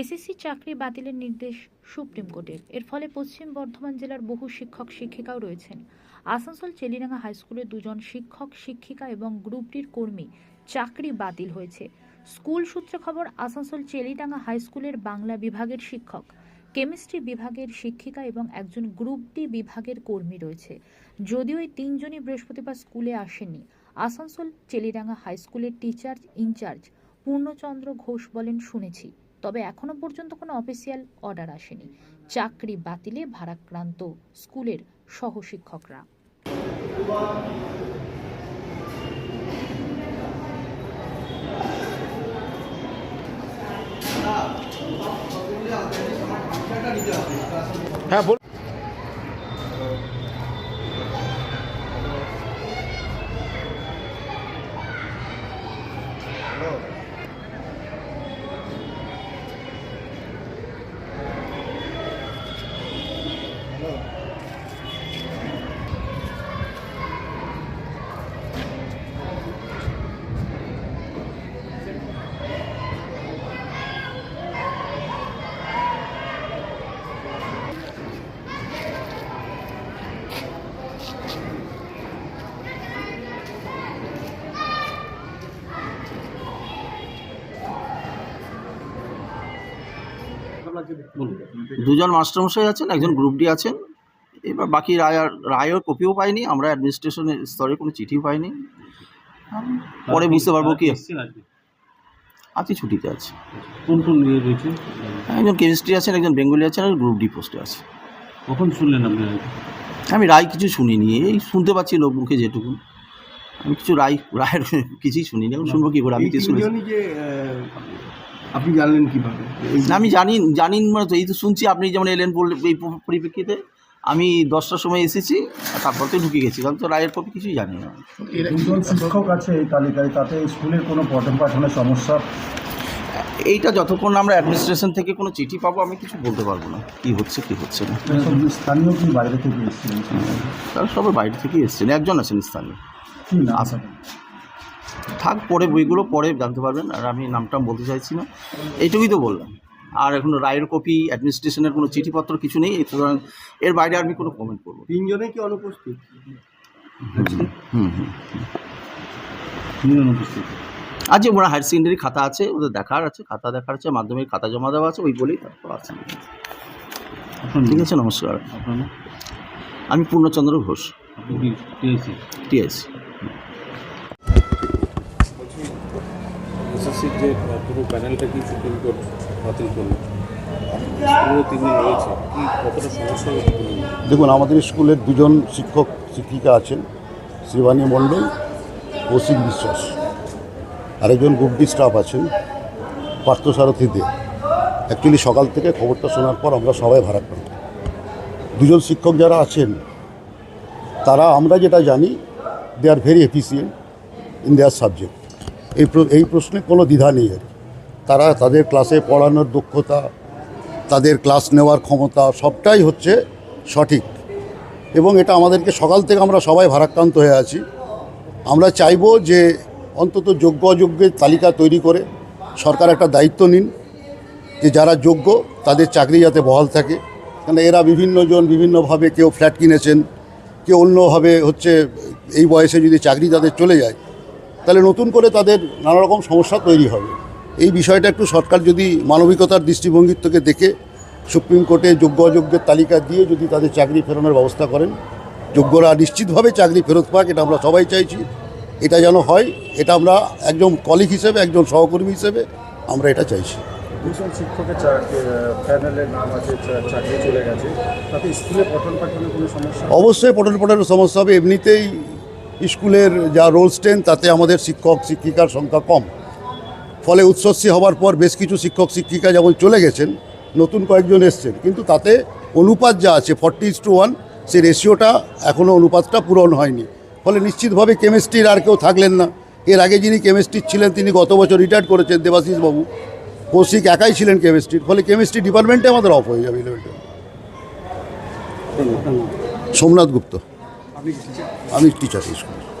SSC চাকরি বাতিলের নির্দেশ সুপ্রিম কোর্টের। এর ফলে পশ্চিম বর্ধমান জেলার বহু শিক্ষক, শিক্ষিকাও রয়েছেন। আসানসোল চেলিডাঙ্গা হাই স্কুলের দুজন শিক্ষক, শিক্ষিকা এবং গ্রুপ ডির কর্মী চাকরি বাতিল হয়েছে। স্কুল সূত্রে খবর, আসানসোল চেলিডাঙ্গা হাই স্কুলের বাংলা বিভাগের শিক্ষক, কেমিস্ট্রি বিভাগের শিক্ষিকা এবং একজন গ্রুপ ডি বিভাগের কর্মী রয়েছে। যদিও এই তিনজনই বৃহস্পতিবার স্কুলে আসেননি। আসানসোল চেলিডাঙ্গা হাই স্কুলের টিচার ইনচার্জ পূর্ণচন্দ্র ঘোষ বলেন, শুনেছি। তবে এখনও পর্যন্ত কোনো অফিসিয়াল অর্ডার আসেনি। চাকরি বাতিলে ভারাক্রান্ত স্কুলের সহশিক্ষকরা। হ্যাঁ দুজন মাস্টারমশাই আছেন একজন গ্রুপ ডি আছেন এবার বাকি রায় রায়ের কপিও পাইনি আমরা অ্যাডমিনিস্ট্রেশনের স্তরে কোনো চিঠিও পাইনি। পরে বুঝতে পারব কি আজকে? ছুটিতে আছে। কোন কোন রয়েছে? একজন কেমিস্ট্রি আছেন একজন বেঙ্গলি আছেন আর গ্রুপ ডি পোস্টে আছে। কখন শুনলেন আপনি আমি রায় কিছু শুনিনি এই শুনতে পাচ্ছি লোক মুখে যেটুকু। আমি কিছু রায় রায়ের কিছুই শুনিনি এখন শুনব কি করে? আমি কিছু কি আপনি জানলেন কীভাবে? আমি জানি জানি মানে তো এই তো শুনছি আপনি যেমন এলেন বললে এই পরিপ্রেক্ষিতে আমি দশটার সময় এসেছি আর তারপর তো ঢুকে গেছি কারণ তো রায়ের কপি কিছুই জানি না। দুজন শিক্ষক আছে এই তালিকায় তাতে স্কুলের কোনো পঠন পাঠনের সমস্যা? এইটা যতক্ষণ না আমরা অ্যাডমিনিস্ট্রেশন থেকে কোনো চিঠি পাবো আমি কিছু বলতে পারব না কি হচ্ছে কি হচ্ছে না। স্থানীয় কি বাইরে থেকে এসেছিলেন তারা সবাই বাইরে থেকেই এসছেন একজন আছেন স্থানীয়। আচ্ছা। থাক পরে বইগুলো পরে জানতে পারবেন আর আমি নামটাম বলতে চাইছি না। এইটুকুই তো বললাম। আর এখন রায়ের কপি অ্যাডমিনিস্ট্রেশনের কোনো চিঠিপত্র কিছু নেই সুতরাং এর বাইরে আমি কোনো কমেন্ট করব। তিনজনে কি অনুপস্থিত? হুম আজকে ওরা হায়ার সেকেন্ডারি খাতা আছে ওদের দেখার আছে খাতা দেখার আছে মাধ্যমিক খাতা জমা দেওয়া আছে ওই বলেই তারপর আছে। ঠিক আছে নমস্কার। আমি পূর্ণচন্দ্র ঘোষ। টিআইসি টিএসি যে পুরো প্যানেলটাকেই সুপ্রিম কোর্ট বাতিল করল? কি? দেখুন, আমাদের স্কুলের দুজন শিক্ষক, শিক্ষিকা আছেন, শিবানী মণ্ডল, কৌশিক বিশ্বাস। আরেকজন গ্রুপডি স্টাফ আছেন পার্থসারথী দে। অ্যাকচুয়ালি সকাল থেকে খবরটা শোনার পর আমরা সবাই ভারাক্রান্ত। দুজন শিক্ষক যারা আছেন, তারা, আমরা যেটা জানি they are very efficient in their subject এই এই প্রশ্নে কোনো দ্বিধা নেই আর তারা তাদের ক্লাসে পড়ানোর দক্ষতা, তাদের ক্লাস নেওয়ার ক্ষমতা সবটাই হচ্ছে সঠিক। এবং এটা আমাদেরকে সকাল থেকে আমরা সবাই ভারাক্রান্ত হয়ে আছি। আমরা চাইব যে অন্তত যোগ্য অযোগ্যের তালিকা তৈরি করে সরকার একটা দায়িত্ব নিন যে যারা যোগ্য তাদের চাকরি যাতে বহাল থাকে। কারণ এরা বিভিন্নজন বিভিন্নভাবে কেউ ফ্ল্যাট কিনেছেন, কেউ অন্যভাবে হচ্ছে এই বয়সে যদি চাকরি তাদের চলে যায় তাহলে নতুন করে তাদের নানা রকম সমস্যা তৈরি হবে। এই বিষয়টা একটু সরকার যদি মানবিকতার দৃষ্টিভঙ্গির থেকে দেখে সুপ্রিম কোর্টে যোগ্য অযোগ্যের তালিকা দিয়ে যদি তাদের চাকরি ফেরানোর ব্যবস্থা করেন যোগ্যরা নিশ্চিতভাবে চাকরি ফেরত পাক এটা আমরা সবাই চাইছি। এটা যেন হয় এটা আমরা একজন কলিগ হিসেবে একজন সহকর্মী হিসেবে আমরা এটা চাইছি। দুজন শিক্ষকের প্যানেলের নাম আছে চাকরি চলে গেছে। তাতে স্কুলে পঠন পাঠনে কোনো সমস্যা? অবশ্যই পঠন পাঠনের সমস্যা হবে। এমনিতেই স্কুলের যা রোল স্ট্রেন তাতে আমাদের শিক্ষক শিক্ষিকার সংখ্যা কম। ফলে উৎসস্বী হওয়ার পর বেশ কিছু শিক্ষক শিক্ষিকা যেমন চলে গেছেন নতুন কয়েকজন এসছেন। কিন্তু তাতে অনুপাত যা আছে ফর্টি ইস টু ওয়ান সেই রেশিওটা এখনও অনুপাতটা পূরণ হয়নি। ফলে নিশ্চিতভাবে কেমিস্ট্রির আর কেউ থাকলেন না। এর আগে যিনি কেমিস্ট্রির ছিলেন তিনি গত বছর রিটায়ার করেছেন দেবাশিস বাবু কৌশিক একাই ছিলেন কেমিস্ট্রির ফলে কেমিস্ট্রি ডিপার্টমেন্টে আমাদের অফ হয়ে যাবে সোমনাথ গুপ্ত। আমি টিচার স্কুল